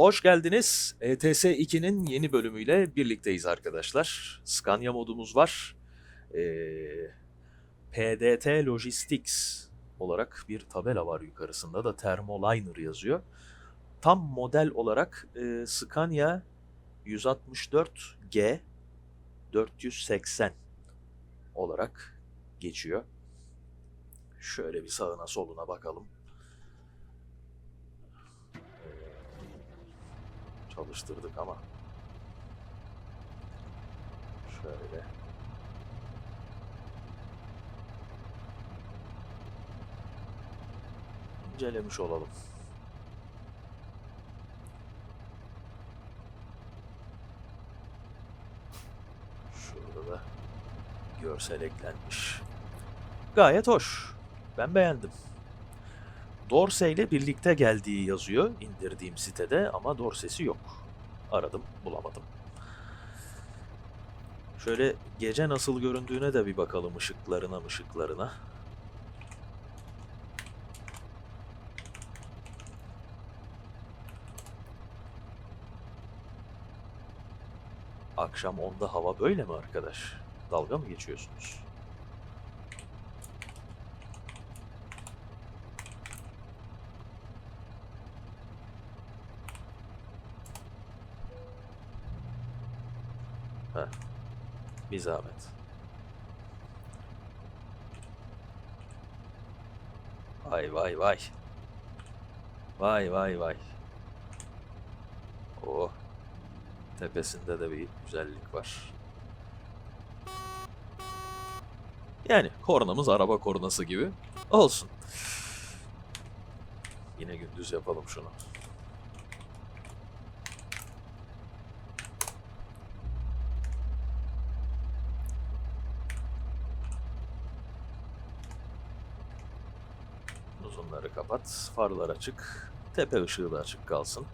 Hoş geldiniz. E ETS 2'nin yeni bölümüyle birlikteyiz arkadaşlar. Scania modumuz var. Ee, PDT Logistics olarak bir tabela var yukarısında da Thermoliner yazıyor. Tam model olarak e, Scania 164G 480 olarak geçiyor. Şöyle bir sağına soluna bakalım. Çalıştırdık ama. Şöyle. İncelemiş olalım. Şurada da görsel eklenmiş. Gayet hoş. Ben beğendim. Dorse ile birlikte geldiği yazıyor indirdiğim sitede ama Dorse'si yok. Aradım, bulamadım. Şöyle gece nasıl göründüğüne de bir bakalım ışıklarına ışıklarına. Akşam 10'da hava böyle mi arkadaş? Dalga mı geçiyorsunuz? Heh. Bir zahmet. Vay vay vay. Vay vay vay. Oh. Tepesinde de bir güzellik var. Yani kornamız araba kornası gibi. Olsun. Yine gündüz yapalım şunu. Uzunları kapat. Farlar açık. Tepe ışığı da açık kalsın.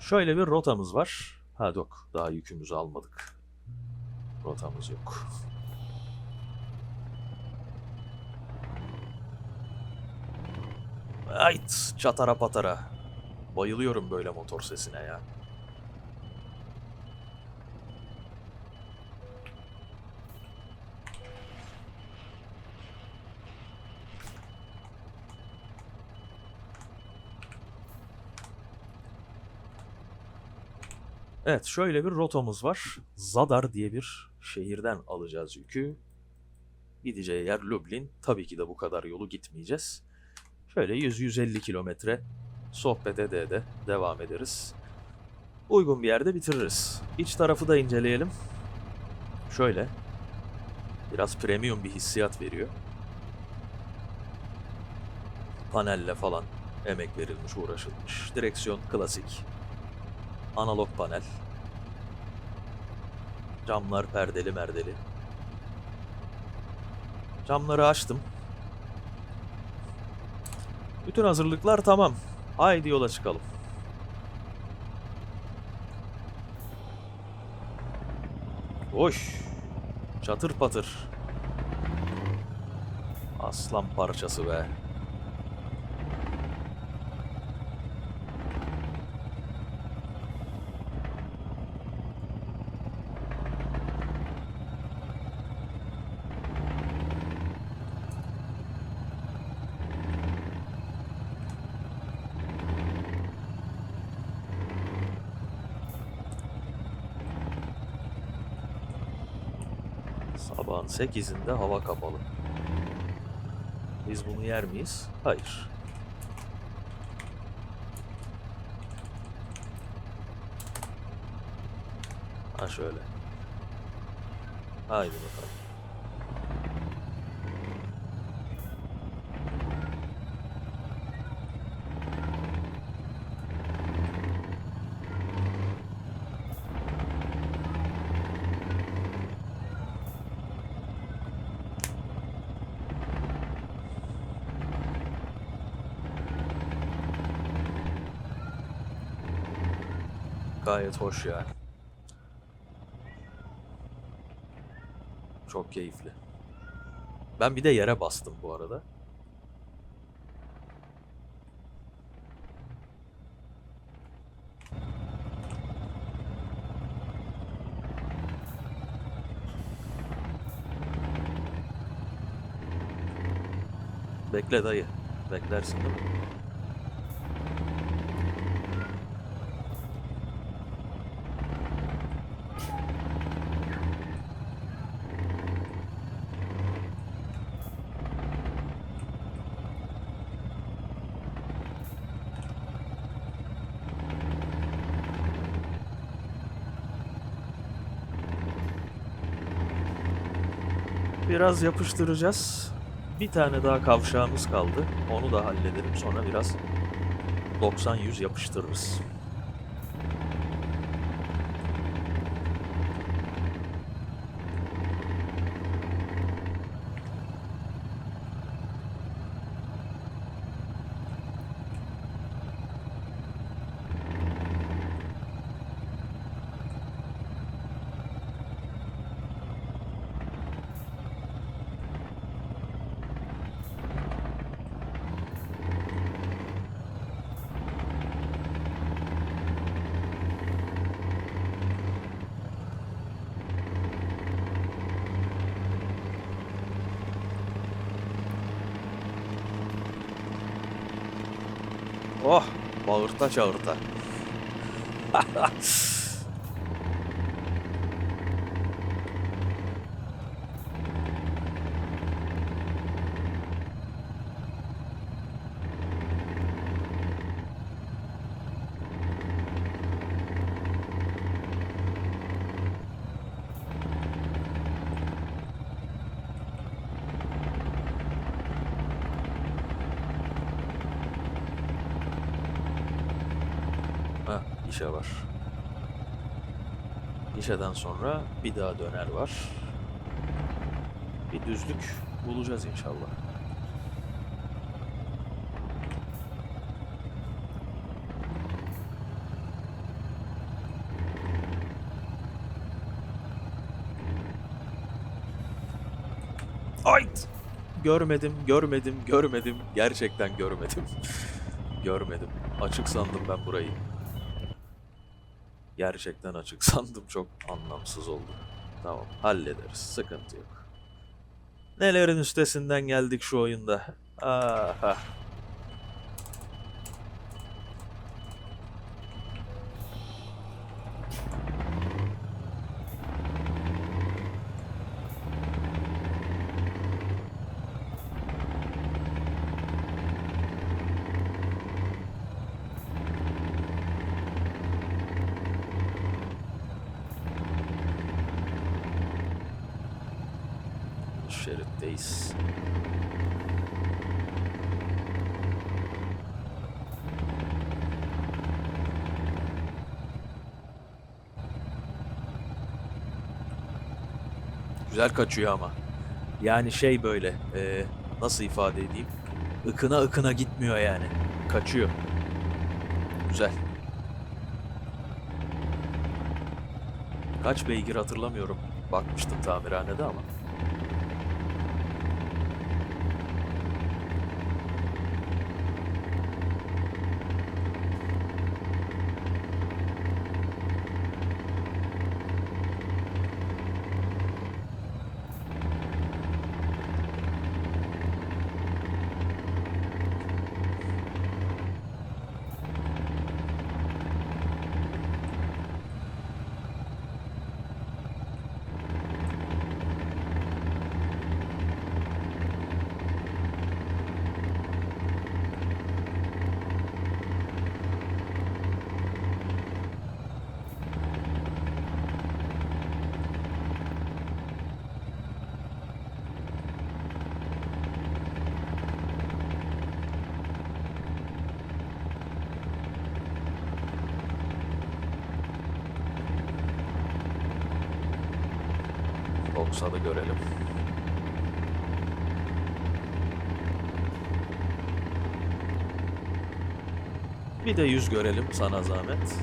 Şöyle bir rotamız var. Ha yok. Daha yükümüzü almadık. Rotamız yok. Ait çatara patara. Bayılıyorum böyle motor sesine ya. Evet şöyle bir rotamız var. Zadar diye bir şehirden alacağız yükü. Gideceği yer Lublin. Tabii ki de bu kadar yolu gitmeyeceğiz. Şöyle 100-150 kilometre sohbet ede ede devam ederiz. Uygun bir yerde bitiririz. İç tarafı da inceleyelim. Şöyle. Biraz premium bir hissiyat veriyor. Panelle falan emek verilmiş, uğraşılmış. Direksiyon klasik. Analog panel. Camlar perdeli merdeli. Camları açtım. Bütün hazırlıklar tamam. Haydi yola çıkalım. Hoş. Çatır patır. Aslan parçası be. Sabahın 8'inde hava kapalı. Biz bunu yer miyiz? Hayır. Ha şöyle. Haydi bakalım. gayet hoş yani. Çok keyifli. Ben bir de yere bastım bu arada. Bekle dayı. Beklersin değil mi? Biraz yapıştıracağız. Bir tane daha kavşağımız kaldı. Onu da hallederim. Sonra biraz 90-100 yapıştırırız. Oh! Bağırta çağırta. Ha, işe var. İşeden sonra bir daha döner var. Bir düzlük bulacağız inşallah. Ayt! Görmedim, görmedim, görmedim. Gerçekten görmedim. görmedim. Açık sandım ben burayı. Gerçekten açık sandım. Çok anlamsız oldu. Tamam, hallederiz. Sıkıntı yok. Nelerin üstesinden geldik şu oyunda. Aha. Şeritteyiz. Güzel kaçıyor ama. Yani şey böyle, e, nasıl ifade edeyim? Ikına ıkına gitmiyor yani. Kaçıyor. Güzel. Kaç beygir hatırlamıyorum. Bakmıştım tamirhanede ama. Olsa da görelim. Bir de yüz görelim sana zahmet.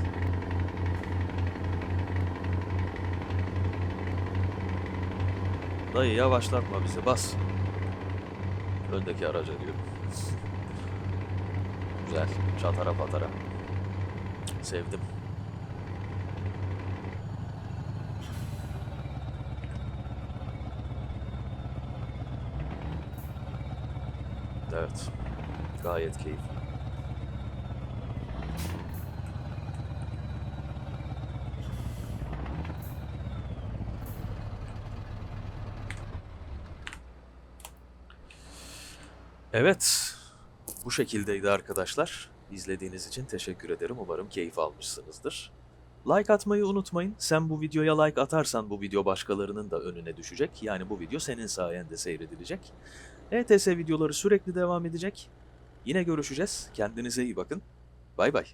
Dayı yavaşlatma bizi bas. Öndeki araca diyor. Güzel. Çatara patara. Sevdim. Evet. Gayet keyifli. Evet. Bu şekildeydi arkadaşlar. İzlediğiniz için teşekkür ederim. Umarım keyif almışsınızdır. Like atmayı unutmayın. Sen bu videoya like atarsan bu video başkalarının da önüne düşecek. Yani bu video senin sayende seyredilecek. ETS videoları sürekli devam edecek. Yine görüşeceğiz. Kendinize iyi bakın. Bay bay.